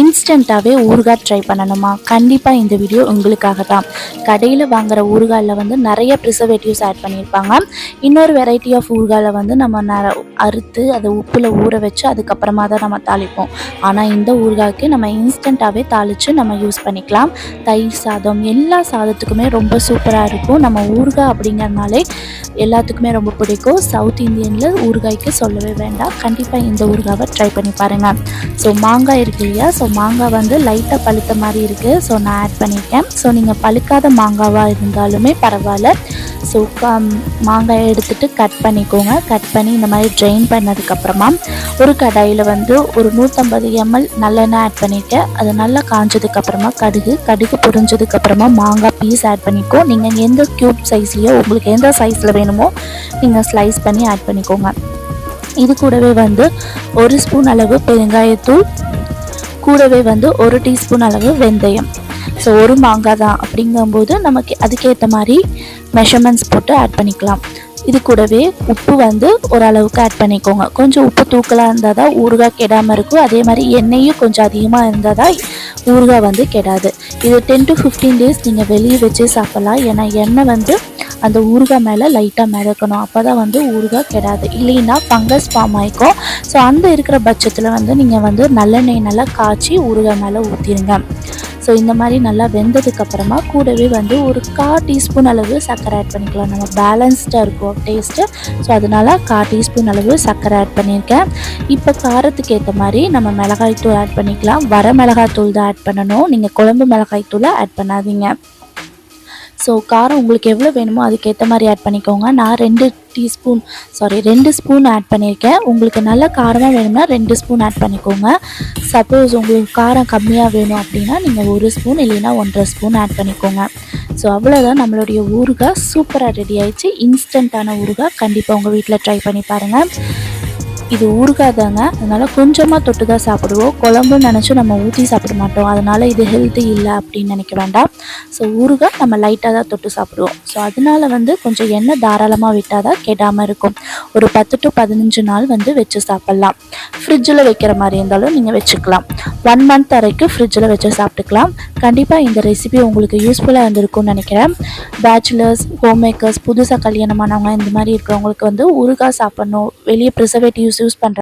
இன்ஸ்டண்ட்டாகவே ஊறுகாய் ட்ரை பண்ணணுமா? கண்டிப்பாக இந்த வீடியோ உங்களுக்காக தான் கடையில் வாங்குகிற ஊறுகாயில் வந்து நிறைய ப்ரிசர்வேட்டிவ்ஸ் ஆட் பண்ணியிருப்பாங்க. இன்னொரு வெரைட்டி ஆஃப் ஊறுகாயில் வந்து நம்ம ந அறுத்து அதை உப்பில் ஊற வச்சு அதுக்கப்புறமா தான் நம்ம தாளிப்போம். ஆனால் இந்த ஊறுகாய்க்கு நம்ம இன்ஸ்டண்ட்டாகவே தாளித்து நம்ம யூஸ் பண்ணிக்கலாம். தயிர் சாதம் எல்லா சாதத்துக்குமே ரொம்ப சூப்பராக இருக்கும். நம்ம ஊறுகாய் அப்படிங்கிறதுனாலே எல்லாத்துக்குமே ரொம்ப பிடிக்கும். சவுத் இந்தியனில் ஊறுகாய்க்கு சொல்லவே வேண்டாம். கண்டிப்பாக இந்த ஊறுகாவை ட்ரை பண்ணி பாருங்கள் ஸோ மாங்காய் இருக்கு இல்லையா? ஸோ மாங்காய் வந்து லைட்டாக பழுத்த மாதிரி இருக்குது ஸோ நான் ஆட் பண்ணியிருக்கேன் ஸோ நீங்கள் பழுக்காத மாங்காவாக இருந்தாலுமே பரவாயில்ல. ஸோ மாங்காய் மாங்காயை எடுத்துகிட்டு கட் பண்ணிக்கோங்க. கட் பண்ணி இந்த மாதிரி ட்ரெயின் பண்ணதுக்கப்புறமா ஒரு கடாயில் வந்து ஒரு நூற்றம்பது எம்எல் நல்லெண்ணெய் ஆட் பண்ணியிருக்கேன் அது நல்லா காஞ்சதுக்கப்புறமா கடுகு கடுகு பொரிஞ்சதுக்கப்புறமா மாங்காய் பீஸ் ஆட் பண்ணிக்கோ. நீங்கள் எந்த க்யூப் சைஸ்லேயோ உங்களுக்கு எந்த சைஸில் வேணுமோ நீங்கள் ஸ்லைஸ் பண்ணி ஆட் பண்ணிக்கோங்க. இது கூடவே வந்து ஒரு ஸ்பூன் அளவு பெருங்காயத்தூள் கூடவே வந்து ஒரு டீஸ்பூன் அளவு வெந்தயம். ஸோ ஒரு மாங்காய் தான் அப்படிங்கும்போது நமக்கு அதுக்கேற்ற மாதிரி மெஷர்மெண்ட்ஸ் போட்டு ஆட் பண்ணிக்கலாம். இது கூடவே உப்பு வந்து ஓரளவுக்கு ஆட் பண்ணிக்கோங்க. கொஞ்சம் உப்பு தூக்கலாக இருந்தால் தான் ஊறுகாய் கெடாமல் இருக்கும். அதே மாதிரி எண்ணெயும் கொஞ்சம் அதிகமாக இருந்தால் தான் ஊறுகாய் வந்து கெடாது. இது டென் டு ஃபிஃப்டீன் டேஸ் நீங்கள் வெளியே வச்சு சாப்பிட்லாம். ஏன்னா எண்ணெய் வந்து அந்த ஊறுகாய் மேலே லைட்டாக மிதக்கணும். அப்போ தான் வந்து ஊறுகாய் கெடாது. இல்லைன்னா ஃபங்கஸ் ஃபார்ம் ஆகிக்கும் ஸோ அந்த இருக்கிற பட்சத்தில் வந்து நீங்கள் வந்து நல்லெண்ணெய் நல்லா காய்ச்சி ஊறுகாய் மேலே ஊற்றிடுங்க ஸோ இந்த மாதிரி நல்லா வெந்ததுக்கப்புறமா கூடவே வந்து ஒரு கா டீஸ்பூன் அளவு சர்க்கரை ஆட் பண்ணிக்கலாம். நம்ம பேலன்ஸ்டாக இருக்கும் டேஸ்ட்டு ஸோ அதனால் கா டீஸ்பூன் அளவு சர்க்கரை ஆட் பண்ணியிருக்கேன். இப்போ காரத்துக்கு ஏற்ற மாதிரி நம்ம மிளகாய் தூள் ஆட் பண்ணிக்கலாம். வர மிளகாய் தூள் தான் ஆட் பண்ணணும். நீங்கள் குழம்பு மிளகாய் தூளை ஆட் பண்ணாதீங்க. ஸோ காரம் உங்களுக்கு எவ்வளோ வேணுமோ அதுக்கேற்ற மாதிரி ஆட் பண்ணிக்கோங்க. நான் ரெண்டு டீஸ்பூன் சாரி ரெண்டு ஸ்பூன் ஆட் பண்ணியிருக்கேன். உங்களுக்கு நல்ல காரமாக வேணும்னா ரெண்டு ஸ்பூன் ஆட் பண்ணிக்கோங்க. சப்போஸ் உங்களுக்கு காரம் கம்மியாக வேணும் அப்படின்னா நீங்கள் ஒரு ஸ்பூன் இல்லைன்னா ஒன்றரை ஸ்பூன் ஆட் பண்ணிக்கோங்க. ஸோ அவ்வளோதான் நம்மளுடைய ஊறுகாய் சூப்பராக ரெடி ஆயிடுச்சு. இன்ஸ்டண்ட்டான ஊறுகாய் கண்டிப்பாக உங்கள் வீட்டில் ட்ரை பண்ணி பாருங்கள் இது ஊறுகாதாங்க. அதனால் கொஞ்சமாக தொட்டு தான் சாப்பிடுவோம். குழம்புன்னு நினச்சி நம்ம ஊற்றி சாப்பிட மாட்டோம். அதனால் இது ஹெல்த்தி இல்லை அப்படின்னு நினைக்க வேண்டாம். ஸோ ஊறுகாய் நம்ம லைட்டாக தான் தொட்டு சாப்பிடுவோம். ஸோ அதனால வந்து கொஞ்சம் எண்ணெய் தாராளமாக விட்டால் தான் கெடாமல் இருக்கும். ஒரு பத்து டு பதினஞ்சு நாள் வந்து வச்சு சாப்பிட்லாம். ஃப்ரிட்ஜில் வைக்கிற மாதிரி இருந்தாலும் நீங்கள் வச்சுக்கலாம். ஒன் மந்த் வரைக்கும் ஃப்ரிட்ஜில் வச்சு சாப்பிட்டுக்கலாம். கண்டிப்பாக இந்த ரெசிபி உங்களுக்கு யூஸ்ஃபுல்லாக இருந்திருக்கும்னு நினைக்கிறேன். பேச்சுலர்ஸ் ஹோம் மேக்கர்ஸ் புதுசாக கல்யாணமானவங்க இந்த மாதிரி இருக்கிறவங்களுக்கு வந்து ஊறுகாய் சாப்பிட்ணும். வெளியே ப்ரிசர்வேட்டிவ்ஸ் யூஸ் பண்ணுற